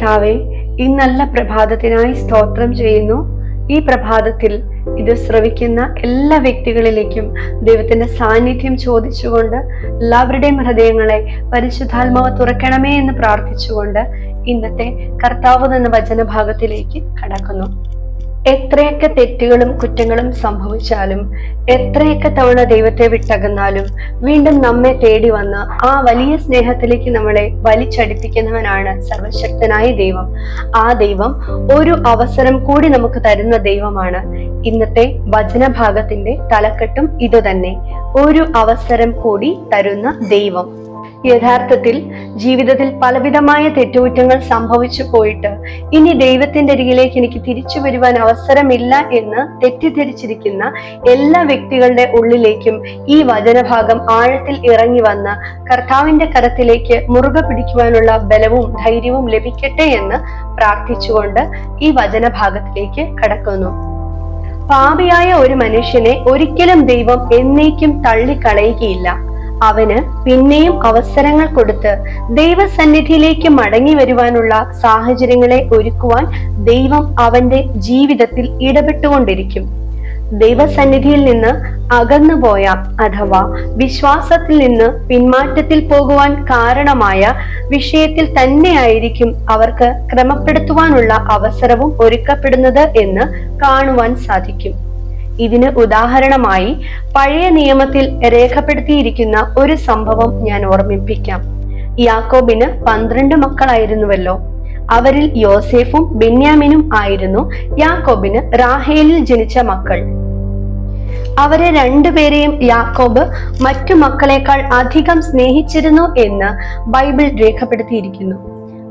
കർത്താവെ ഈ നല്ല പ്രഭാതത്തിനായി സ്തോത്രം ചെയ്യുന്നു. ഈ പ്രഭാതത്തിൽ ഇത് ശ്രവിക്കുന്ന എല്ലാ വ്യക്തികളിലേക്കും ദൈവത്തിന്റെ സാന്നിധ്യം ചോദിച്ചുകൊണ്ട് എല്ലാവരുടെയും ഹൃദയങ്ങളെ പരിശുദ്ധാത്മാവ് തുറക്കണമേ എന്ന് പ്രാർത്ഥിച്ചുകൊണ്ട് ഇന്നത്തെ കർത്താവ് എന്ന വചനഭാഗത്തിലേക്ക് കടക്കുന്നു. എത്രയൊക്കെ തെറ്റുകളും കുറ്റങ്ങളും സംഭവിച്ചാലും എത്രയൊക്കെ തവണ ദൈവത്തെ വിട്ടകന്നാലും വീണ്ടും നമ്മെ തേടി വന്ന് ആ വലിയ സ്നേഹത്തിലേക്ക് നമ്മളെ വലിച്ചടിപ്പിക്കുന്നവനാണ് സർവശക്തനായ ദൈവം. ആ ദൈവം ഒരു അവസരം കൂടി നമുക്ക് തരുന്ന ദൈവമാണ്. ഇന്നത്തെ വചനഭാഗത്തിന്റെ തലക്കെട്ടും ഇതുതന്നെ. ഒരു അവസരം കൂടി തരുന്ന ദൈവം. യഥാർത്ഥത്തിൽ ജീവിതത്തിൽ പലവിധമായ തെറ്റുകുറ്റങ്ങൾ സംഭവിച്ചു പോയിട്ട് ഇനി ദൈവത്തിന്റെ അരികിലേക്ക് എനിക്ക് തിരിച്ചു വരുവാൻ അവസരമില്ല എന്ന് തെറ്റിദ്ധരിച്ചിരിക്കുന്ന എല്ലാ വ്യക്തികളുടെ ഉള്ളിലേക്കും ഈ വചനഭാഗം ആഴത്തിൽ ഇറങ്ങി വന്ന് കർത്താവിന്റെ കരത്തിലേക്ക് മുറുകെ പിടിക്കുവാനുള്ള ബലവും ധൈര്യവും ലഭിക്കട്ടെ എന്ന് പ്രാർത്ഥിച്ചുകൊണ്ട് ഈ വചനഭാഗത്തിലേക്ക് കടക്കുന്നു. പാപിയായ ഒരു മനുഷ്യനെ ഒരിക്കലും ദൈവം എന്നേക്കും തള്ളിക്കളയുകയില്ല. അവന് പിന്നെയും അവസരങ്ങൾ കൊടുത്ത് ദൈവസന്നിധിയിലേക്ക് മടങ്ങി വരുവാനുള്ള സാഹചര്യങ്ങളെ ഒരുക്കുവാൻ ദൈവം അവന്റെ ജീവിതത്തിൽ ഇടപെട്ടുകൊണ്ടിരിക്കും. ദൈവസന്നിധിയിൽ നിന്ന് അകന്നുപോയ അഥവാ വിശ്വാസത്തിൽ നിന്ന് പിന്മാറ്റത്തിൽ പോകുവാൻ കാരണമായ വിഷയത്തിൽ തന്നെയായിരിക്കും അവർക്ക് ക്രമപ്പെടുത്തുവാനുള്ള അവസരവും ഒരുക്കപ്പെടുന്നത് എന്ന് കാണുവാൻ സാധിക്കും. ഇതിന് ഉദാഹരണമായി പഴയ നിയമത്തിൽ രേഖപ്പെടുത്തിയിരിക്കുന്ന ഒരു സംഭവം ഞാൻ ഓർമ്മിപ്പിക്കാം. യാക്കോബിന് പന്ത്രണ്ട് മക്കളായിരുന്നുവല്ലോ. അവരിൽ യോസേഫും ബെന്യാമിനും ആയിരുന്നു യാക്കോബിന് റാഹേലിൽ ജനിച്ച മക്കൾ. അവരെ രണ്ടുപേരെയും യാക്കോബ് മറ്റു മക്കളെക്കാൾ അധികം സ്നേഹിച്ചിരുന്നു എന്ന് ബൈബിൾ രേഖപ്പെടുത്തിയിരിക്കുന്നു.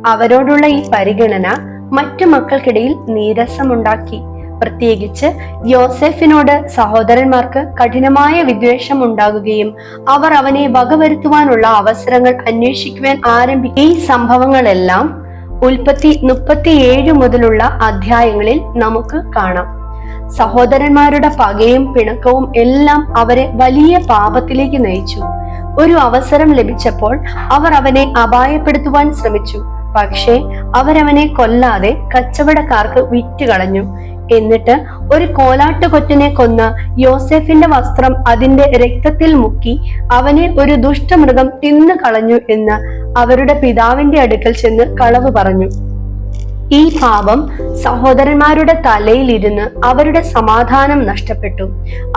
അവരോടുള്ള ഈ പരിഗണന മറ്റു മക്കൾക്കിടയിൽ നീരസമുണ്ടാക്കി. പ്രത്യേകിച്ച് യോസെഫിനോട് സഹോദരന്മാർക്ക് കഠിനമായ വിദ്വേഷം ഉണ്ടാകുകയും അവർ അവനെ വകവരുത്തുവാനുള്ള അവസരങ്ങൾ അന്വേഷിക്കുവാൻ ആരംഭിക്കും ഈ സംഭവങ്ങളെല്ലാം ഉൽപ്പത്തി മുപ്പത്തിയേഴ് മുതലുള്ള അധ്യായങ്ങളിൽ നമുക്ക് കാണാം. സഹോദരന്മാരുടെ പകയും പിണക്കവും എല്ലാം അവരെ വലിയ പാപത്തിലേക്ക് നയിച്ചു. ഒരു അവസരം ലഭിച്ചപ്പോൾ അവർ അവനെ അപായപ്പെടുത്തുവാൻ ശ്രമിച്ചു. പക്ഷേ അവരവനെ കൊല്ലാതെ കച്ചവടക്കാർക്ക് വിറ്റുകളഞ്ഞു. എന്നിട്ട് ഒരു കോലാട്ടുകൊറ്റനെ കൊന്ന യോസെഫിന്റെ വസ്ത്രം അതിന്റെ രക്തത്തിൽ മുക്കി അവനെ ഒരു ദുഷ്ടമൃഗം തിന്നു കളഞ്ഞു എന്ന് അവരുടെ പിതാവിന്റെ അടുക്കൽ ചെന്ന് കളവ് പറഞ്ഞു. ഈ പാപം സഹോദരന്മാരുടെ തലയിലിരുന്ന് അവരുടെ സമാധാനം നഷ്ടപ്പെട്ടു.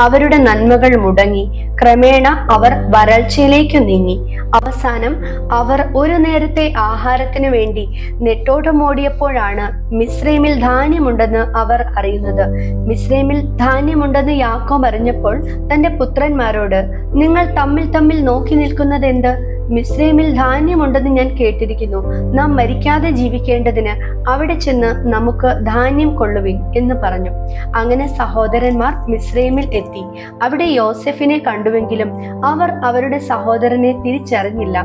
അവരുടെ നന്മകൾ മുടങ്ങി. ക്രമേണ അവർ വരൾച്ചയിലേക്ക് നീങ്ങി. അവസാനം അവർ ഒരു നേരത്തെ ആഹാരത്തിനു വേണ്ടി നെട്ടോട്ടമോടിയപ്പോഴാണ് മിശ്രൈമിൽ ധാന്യമുണ്ടെന്ന് അവർ അറിയുന്നത്. മിശ്രൈമിൽ ധാന്യമുണ്ടെന്ന് യാക്കോബ് അറിഞ്ഞപ്പോൾ തന്റെ പുത്രന്മാരോട് നിങ്ങൾ തമ്മിൽ തമ്മിൽ നോക്കി നിൽക്കുന്നത് എന്ത് മിശ്രൈമിൽ ധാന്യമുണ്ടെന്ന് ഞാൻ കേട്ടിരിക്കുന്നു. നാം മരിക്കാതെ ജീവിക്കേണ്ടതിന് അവിടെ ചെന്ന് നമുക്ക് ധാന്യം കൊള്ളുവിൻ എന്ന് പറഞ്ഞു. അങ്ങനെ സഹോദരന്മാർ മിസ്രൈമിൽ എത്തി. അവിടെ യോസെഫിനെ കണ്ടുവെങ്കിലും അവർ അവരുടെ സഹോദരനെ തിരിച്ചറിഞ്ഞില്ല.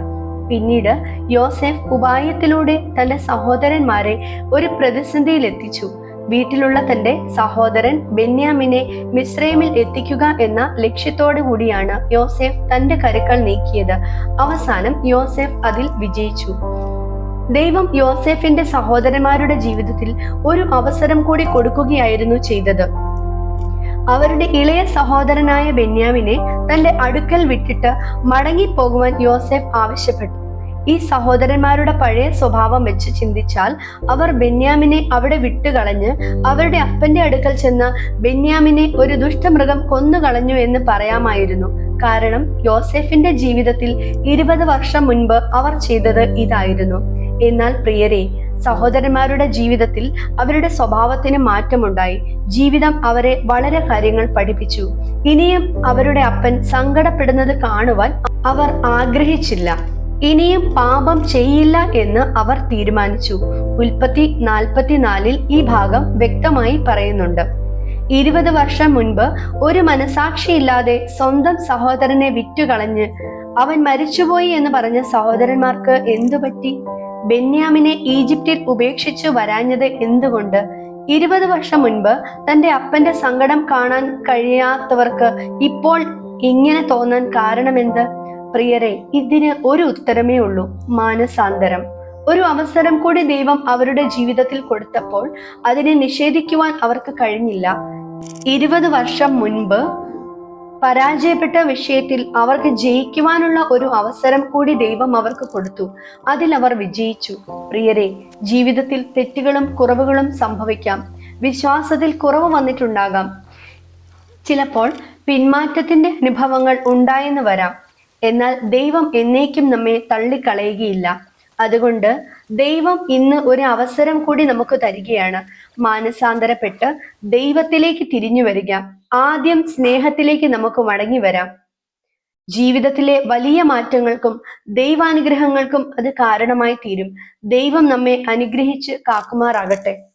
പിന്നീട് യോസെഫ് ഉപായത്തിലൂടെ തന്റെ സഹോദരന്മാരെ ഒരു പ്രതിസന്ധിയിൽ എത്തിച്ചു വീട്ടിലുള്ള തന്റെ സഹോദരൻ ബെന്യാമിനെ മിശ്രൈമിൽ എത്തിക്കുക എന്ന ലക്ഷ്യത്തോടു കൂടിയാണ് യോസെഫ് തന്റെ കരുക്കൾ നീക്കിയത്. അവസാനം യോസെഫ് അതിൽ വിജയിച്ചു. ദൈവം യോസെഫിന്റെ സഹോദരന്മാരുടെ ജീവിതത്തിൽ ഒരു അവസരം കൂടി കൊടുക്കുകയായിരുന്നു ചെയ്തത്. അവരുടെ ഇളയ സഹോദരനായ ബെന്യാമിനെ തന്റെ അടുക്കൽ വിട്ടിട്ട് മടങ്ങിപ്പോകുവാൻ യോസെഫ് ആവശ്യപ്പെട്ടു. ഈ സഹോദരന്മാരുടെ പഴയ സ്വഭാവം വെച്ച് ചിന്തിച്ചാൽ അവർ ബെന്യാമിനെ അവിടെ വിട്ടുകളഞ്ഞ് അവരുടെ അപ്പന്റെ അടുക്കൽ ചെന്ന് ബെന്യാമിനെ ഒരു ദുഷ്ടമൃഗം കൊന്നുകളഞ്ഞു എന്ന് പറയാമായിരുന്നു. കാരണം യോസെഫിന്റെ ജീവിതത്തിൽ ഇരുപത് വർഷം മുൻപ് അവർ ചെയ്തത് ഇതായിരുന്നു. എന്നാൽ പ്രിയരെ സഹോദരന്മാരുടെ ജീവിതത്തിൽ അവരുടെ സ്വഭാവത്തിന് മാറ്റമുണ്ടായി. ജീവിതം അവരെ വളരെ കാര്യങ്ങൾ പഠിപ്പിച്ചു. ഇനിയും അവരുടെ അപ്പൻ സങ്കടപ്പെടുന്നത് കാണുവാൻ അവർ ആഗ്രഹിച്ചില്ല. ഇനിയും പാപം ചെയ്യില്ല എന്ന് അവർ തീരുമാനിച്ചു. ഉൽപ്പത്തി നാൽപ്പത്തിനാലിൽ ഈ ഭാഗം വ്യക്തമായി പറയുന്നുണ്ട്. ഇരുപത് വർഷം മുൻപ് ഒരു മനസാക്ഷിയില്ലാതെ സ്വന്തം സഹോദരനെ വിറ്റുകളഞ്ഞ് അവൻ മരിച്ചുപോയി എന്ന് പറഞ്ഞ സഹോദരന്മാർക്ക് എന്തുപറ്റി ബെന്യാമിനെ ഈജിപ്തിൽ ഉപേക്ഷിച്ചു വരാഞ്ഞത് എന്തുകൊണ്ട്? ഇരുപത് വർഷം മുൻപ് തന്റെ അപ്പന്റെ സങ്കടം കാണാൻ കഴിയാത്തവർക്ക് ഇപ്പോൾ ഇങ്ങനെ തോന്നാൻ കാരണമെന്ത്? പ്രിയരെ ഇതിന് ഒരു ഉത്തരമേ ഉള്ളൂ. മാനസാന്തരം. ഒരു അവസരം കൂടി ദൈവം അവരുടെ ജീവിതത്തിൽ കൊടുത്തപ്പോൾ അതിനെ നിഷേധിക്കുവാൻ അവർക്ക് കഴിഞ്ഞില്ല. ഇരുപത് വർഷം മുൻപ് പരാജയപ്പെട്ട വിഷയത്തിൽ അവർക്ക് ജയിക്കുവാനുള്ള ഒരു അവസരം കൂടി ദൈവം അവർക്ക് കൊടുത്തു. അതിൽ അവർ വിജയിച്ചു. പ്രിയരെ ജീവിതത്തിൽ തെറ്റുകളും കുറവുകളും സംഭവിക്കാം. വിശ്വാസത്തിൽ കുറവ് വന്നിട്ടുണ്ടാകാം. ചിലപ്പോൾ പിന്മാറ്റത്തിന്റെ അനുഭവങ്ങൾ ഉണ്ടായെന്ന് വരാം. എന്നാൽ ദൈവം എന്നേക്കും നമ്മെ തള്ളിക്കളയുകയില്ല. അതുകൊണ്ട് ദൈവം ഇന്ന് ഒരു അവസരം കൂടി നമുക്ക് തരികയാണ്. മാനസാന്തരപ്പെട്ട് ദൈവത്തിലേക്ക് തിരിഞ്ഞു വരിക. ആദ്യം സ്നേഹത്തിലേക്ക് നമുക്ക് മടങ്ങി വരാം. ജീവിതത്തിലെ വലിയ മാറ്റങ്ങൾക്കും ദൈവാനുഗ്രഹങ്ങൾക്കും അത് കാരണമായി തീരും. ദൈവം നമ്മെ അനുഗ്രഹിച്ച് കാക്കുമാറാകട്ടെ.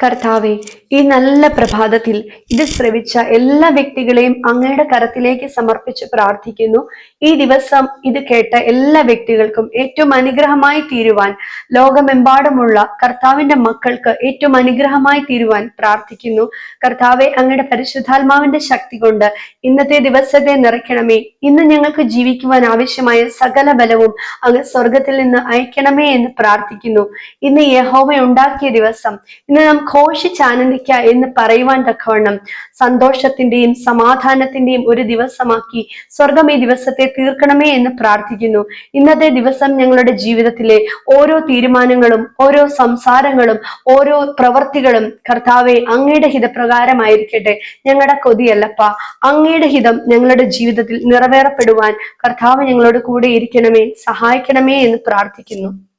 കർത്താവെ ഈ നല്ല പ്രഭാതത്തിൽ ഇത് ശ്രവിച്ച എല്ലാ വ്യക്തികളെയും അങ്ങയുടെ കരത്തിലേക്ക് സമർപ്പിച്ച് പ്രാർത്ഥിക്കുന്നു. ഈ ദിവസം ഇത് കേട്ട എല്ലാ വ്യക്തികൾക്കും ഏറ്റവും അനുഗ്രഹമായി തീരുവാൻ ലോകമെമ്പാടുമുള്ള കർത്താവിന്റെ മക്കൾക്ക് ഏറ്റവും അനുഗ്രഹമായി തീരുവാൻ പ്രാർത്ഥിക്കുന്നു. കർത്താവെ അങ്ങയുടെ പരിശുദ്ധാത്മാവിന്റെ ശക്തി കൊണ്ട് ഇന്നത്തെ ദിവസത്തെ നിറയ്ക്കണമേ. ഇന്ന് ഞങ്ങൾക്ക് ജീവിക്കുവാൻ ആവശ്യമായ സകല ബലവും അങ്ങ് സ്വർഗത്തിൽ നിന്ന് അയക്കണമേ എന്ന് പ്രാർത്ഥിക്കുന്നു. ഇന്ന് യഹോവ ഉണ്ടാക്കിയ ദിവസം ഇന്ന് ഘോഷിച്ചാനന്ദിക്ക എന്ന് പറയുവാൻ തക്കവണ്ണം സന്തോഷത്തിന്റെയും സമാധാനത്തിന്റെയും ഒരു ദിവസമാക്കി സ്വർഗം ഈ ദിവസത്തെ തീർക്കണമേ എന്ന് പ്രാർത്ഥിക്കുന്നു. ഇന്നത്തെ ദിവസം ഞങ്ങളുടെ ജീവിതത്തിലെ ഓരോ തീരുമാനങ്ങളും ഓരോ സംസാരങ്ങളും ഓരോ പ്രവർത്തികളും കർത്താവെ അങ്ങയുടെ ഹിതപ്രകാരമായിരിക്കട്ടെ. ഞങ്ങളുടെ കൊതിയല്ലപ്പ. അങ്ങയുടെ ഹിതം ഞങ്ങളുടെ ജീവിതത്തിൽ നിറവേറപ്പെടുവാൻ കർത്താവ് ഞങ്ങളോട് കൂടെ ഇരിക്കണമേ സഹായിക്കണമേ എന്ന് പ്രാർത്ഥിക്കുന്നു.